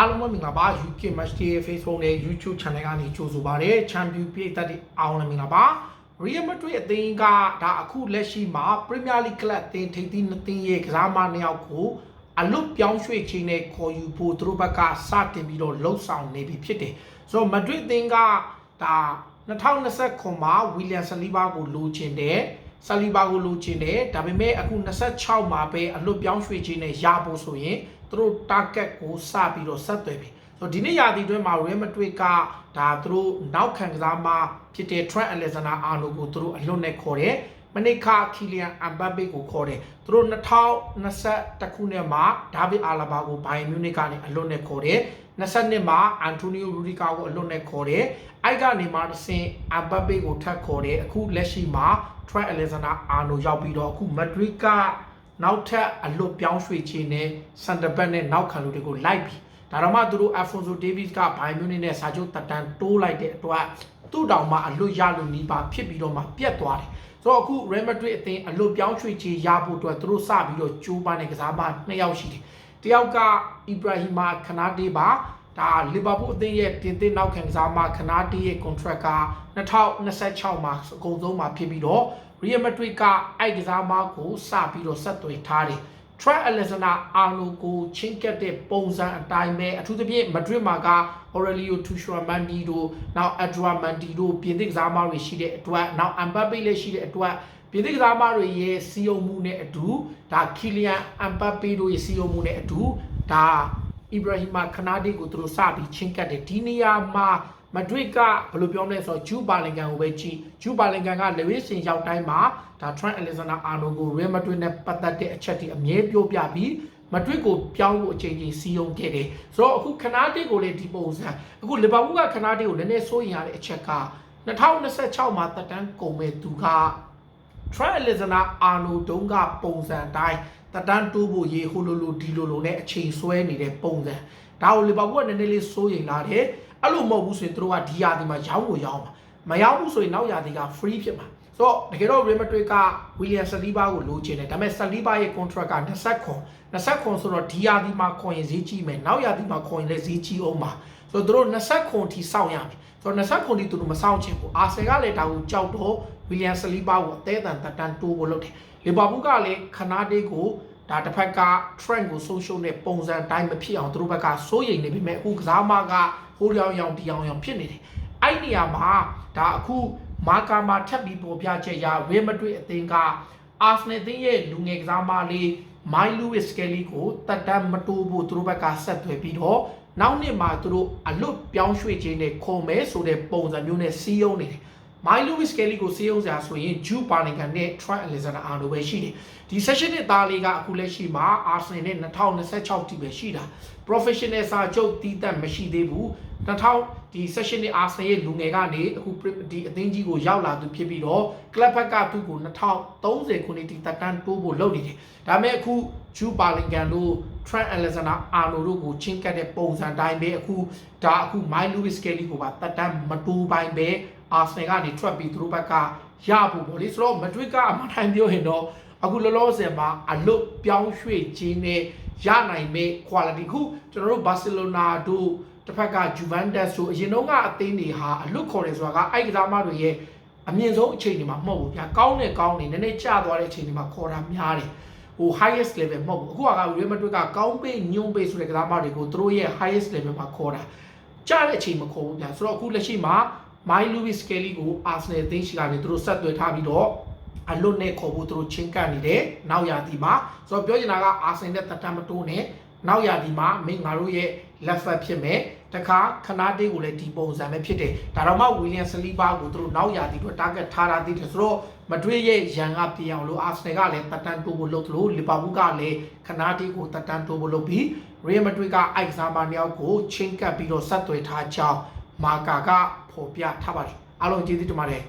အားလုံးပဲမင်္ဂလာပါ UK Match Day Facebook နဲ့ YouTube Channel ကနေကြိုဆိုပါရစေ။ Champion ပြည်သက်တွေအားလုံးလည်းမင်္ဂလာပါ။ Real Madrid အသင်းကဒါအခုလက်ရှိမှာ Premier League ကလပ်အသင်းထိပ်သီးနှစ်သင်းရဲ့ကစားမနှစ်ယောက်ကိုအလွတ်ပြောင်းရွှေ့ခြင်းနဲ့ခေါ်ယူဖို့သူတို့ဘက်ကစတင်ပြီးတော့လှုပ်ဆောင်နေပြီဖြစ်တယ်။ဆိုတော့ Madrid အသင်းကဒါ2029မှာ William Saliba ကိုလိုချင်တယ်။ဆာလီဘာကိုလိုချင်တယ်ဒါပေမဲ့အခု26မှာပဲအလွတ်ပြောင်းရွှေ့ခြင်းနဲ့ရဖို့ဆိုရင် သူတို့ target ကိုစပြီးတော့ဆက်သွယ်ပြီဆိုတော့ဒီနေ့ရာသီတွင်းမှာ Real Madrid ကဒါသူတို့နောက်ခံကစားမဖြစ်တဲ့ Trent Alexander-Arnold ကိုသူတို့အလွတ်နဲ့ခေါ်တယ်မနိခခီလီယန်အမ်ဘပေကိုခေါ်တယ်သူတို့2021ခုနှစ်မှာဒါဗစ်အာလာဘာကိုဘိုင်မြူနစ်ကနေအလွတ်နဲ့ခေါ်တယ်22မှာအန်တိုနီယိုရူဒီကာကိုအလွတ်နဲ့ခေါ်တယ်အိုက်ကနေမှတစ်ဆင့်အမ်ဘပေကိုထပ်ခေါ်တယ်အခုလက်ရှိမှာ Trent Alexander-Arnold ရောက်ပြီးတော့အခု Madrid က နောက်ထပ်အလွတ်ပြောင်းရွှေ့ခြင်းနဲ့ center back နဲ့နောက်ခံလူတွေကိုလိုက်ပြီးဒါတော့မှသူတို့ Alfonso Davies ကဘိုင်မြူနစ်နဲ့စာချုပ်တက်တန်တိုးလိုက်တဲ့အတွက်သူ့တောင်မှအလွတ်ရလို့နီးပါဖြစ်ပြီးတော့မှပြတ်သွားတယ်ဆိုတော့အခု Real Madrid အသင်းအလွတ်ပြောင်းရွှေ့ခြင်းရဖို့အတွက်သူတို့စပြီးတော့ကြိုးပမ်းတဲ့ကစားမနှစ်ယောက်ရှိတယ်တယောက်က Ibrahima Kanate ပါဒါလီဗာပူးအသင်းရဲ့ပြင်သစ်နောက်ခံကစားမခနာတီရဲ့ contract က2026မှာအကုန်ဆုံးမှာဖြစ်ပြီးတော့ Real Madrid ကအဲ့ကစားမကိုစပြီးတော့ဆက်သွယ်ထားတယ် Trent Alexander-Arnold ကိုချင်းကပ်တဲ့ပုံစံအတိုင်းပဲအထူးသဖြင့် Madrid မှာက Aurelio Tchouameni တို့နောက် Adramandi တို့ပြင်သစ်ကစားမတွေရှိတဲ့အတွက်နောက် Mbappe လည်းရှိတဲ့အတွက်ပြင်သစ်ကစားမတွေရဲ့စီယုံမှုနဲ့အတူဒါ Kylian Mbappe တို့ရဲ့စီယုံမှုနဲ့အတူဒါ Ibrahima Kanate ကိုသူတို့စပြီးချင်းကပ်တယ်ဒီနေရာမှာ မဒရစ်ကဘယ်လိုပြောမလဲဆိုတော့ဂျူပါလင်ကန်ကိုပဲကြည့်ဂျူပါလင်ကန်ကလေဝစ်စင်ရောက်တိုင်းမှာဒါ Trent Alexander-Arnold ကို Real Madrid နဲ့ပတ်သက်တဲ့အချက်တွေအမြဲပြောပြပြီးမဒရစ်ကိုပြောင်းဖို့အချိန်ချင်းစီယုံခဲ့တယ်ဆိုတော့အခုခနာတေကိုလည်းဒီပုံစံအခုလီဗာပူးကခနာတေကိုနည်းနည်းစိုးရင်ရတဲ့အချက်က2026မှာတက်တန်းကုန်မဲ့သူက Trent Alexander-Arnold တုံးကပုံစံတိုင်းတတန်းတိုးဖို့ရေဟိုလိုလိုဒီလိုလိုနဲ့အချိန်ဆွဲနေတဲ့ပုံစံဒါကိုလီဗာပူးကနည်းနည်းလေးစိုးရင်လာတယ် အဲ့လိုမဟုတ်ဘူးဆိုရင်တို့ကဒီယာဒီမှာရောင်းကိုရောင်းမှာမရောင်းဘူးဆိုရင်နောက်ယာဒီက free ဖြစ်မှာဆိုတော့တကယ်တော့ Real Madrid က William Saliba ကိုလိုချင်တယ်ဒါပေမဲ့ Saliba ရဲ့ contract က20ခွန်20ခွန်ဆိုတော့ဒီယာဒီမှာခွန်ရင်ဈေးကြီးမယ်နောက်ယာဒီမှာခွန်ရင်လည်းဈေးကြီးအောင်ပါဆိုတော့တို့20ခွန်ထိစောင့်ရမယ်ဆိုတော့20ခွန်ထိသူတို့မစောင့်ချင်ဘူးအာဆယ်ကလည်းဒါကိုကြောက်တော့ William Saliba ကိုအသေးအံတတန်တိုးဖို့လုပ်တယ်လီဗာပူးကလည်းခနာဒေးကို ဒါတစ်ဖက်က trend ကိုဆုံးရှုံးတဲ့ပုံစံအတိုင်းမဖြစ်အောင်သူတို့ဘက်ကစိုးရိမ်နေပြီမဲ့အခုကစားမကဟိုးရောင်ရောင်တီအောင်ရောင်ဖြစ်နေတယ်အဲ့နေရာမှာဒါအခုမာကာမှာထပ်ပြီးပေါ်ပြချက်ရ Real Madrid အသင်းက Arsenal အသင်းရဲ့လူငယ်ကစားမလေးမိုင်လူးဝစ်စကယ်လီကိုတက်တမ်းမတိုးဖို့သူတို့ဘက်ကဆက်သွယ်ပြီးတော့နောက်နှစ်မှာသူတို့အလွတ်ပြောင်းရွှေ့ခြင်းနဲ့ခုံမဲဆိုတဲ့ပုံစံမျိုးနဲ့စီးရုံးနေတယ် မိုင်လူးဝစ်ကယ်လီကိုစေးအောင်စရာဆိုရင်ဂျူပါလင်ကန်နဲ့ Trent Alexander-Arnold ပဲရှိတယ်ဒီ session နဲ့သားလေးကအခုလက်ရှိမှာ Arsenal နဲ့2026တိပဲရှိတာ professional စာချုပ်တီးသက်မရှိသေးဘူး2000ဒီ session နဲ့ Arsenal ရဲ့လူငယ်ကနေအခုဒီအသင်းကြီးကိုရောက်လာသူဖြစ်ပြီးတော့ club ဘက်ကသူ့ကို2030ခုနှစ်တိတက်တန်းတိုးဖို့လုပ်နေတယ်ဒါပေမဲ့အခုဂျူပါလင်ကန်တို့ Trent Alexander-Arnold တို့ကိုချင်းကပ်တဲ့ပုံစံတိုင်းပဲအခုဒါအခု My Lewis Kelly ကိုပါတက်တန်းမတိုးပိုင်းပဲ Arsenal ကနေထွက်ပြီးသူတို့ဘက်ကရဖို့ပေါ့လေဆိုတော့ Madrid ကအမှန်တိုင်းပြောရင်တော့အခုလောလောဆယ်မှာအလွတ်ပြောင်းရွှေ့ခြင်းနဲ့ရနိုင်မဲ့ quality ခုကျွန်တော်တို့ Barcelona တို့တစ်ဖက်က Juventus တို့အရင်တုန်းကအသင်းတွေဟာအလွတ်ခေါ်တယ်ဆိုတာကအဲ့ကစားမတွေရဲ့အမြင့်ဆုံးအချိန်တွေမှာမဟုတ်ဘူးဗျာကောင်းတယ်ကောင်းတယ်နည်းနည်းကျသွားတဲ့အချိန်တွေမှာခေါ်တာများတယ်ဟို highest level မဟုတ်ဘူးအခုက Real Madrid ကကောင်းပေးညွန့်ပေးဆိုတဲ့ကစားမတွေကိုသူတို့ရဲ့ highest level မှာခေါ်တာကျတဲ့အချိန်မခေါ်ဘူးဗျာဆိုတော့အခုလက်ရှိမှာ My Louis Kelly ကို Arsenal အသင်းရှိကနေသူတို့ဆက်သွယ်ထားပြီးတော့အလွတ်နဲ့ခေါ်ဖို့သူတို့ချင်းကပ်နေတယ်နောက်ရာသီမှာဆိုတော့ပြောချင်တာက Arsenal နဲ့တက်တမတိုးနဲ့နောက်ရာသီမှာမင်းငါတို့ရဲ့ left back ဖြစ်မယ်တခါခနာတေးကိုလည်းဒီပုံစံပဲဖြစ်တယ်ဒါတော့မှ William Saliba ကိုသူတို့နောက်ရာသီအတွက် target ထားတာတည်တယ်ဆိုတော့မဒရစ်ရဲ့ရန်ကပြောင်းလို့ Arsenal ကလည်းတက်တန်တိုးဖို့လုပ်သလို Liverpool ကလည်းခနာတေးကိုတက်တန်တိုးဖို့လုပ်ပြီး Real Madrid ကအိုက်စားမနှစ်ယောက်ကိုချင်းကပ်ပြီးတော့ဆက်သွယ်ထားကြောင်းမာကာက ဖော်ပြထားပါတယ်အားလုံးကျေးဇူးတင်ပါတယ်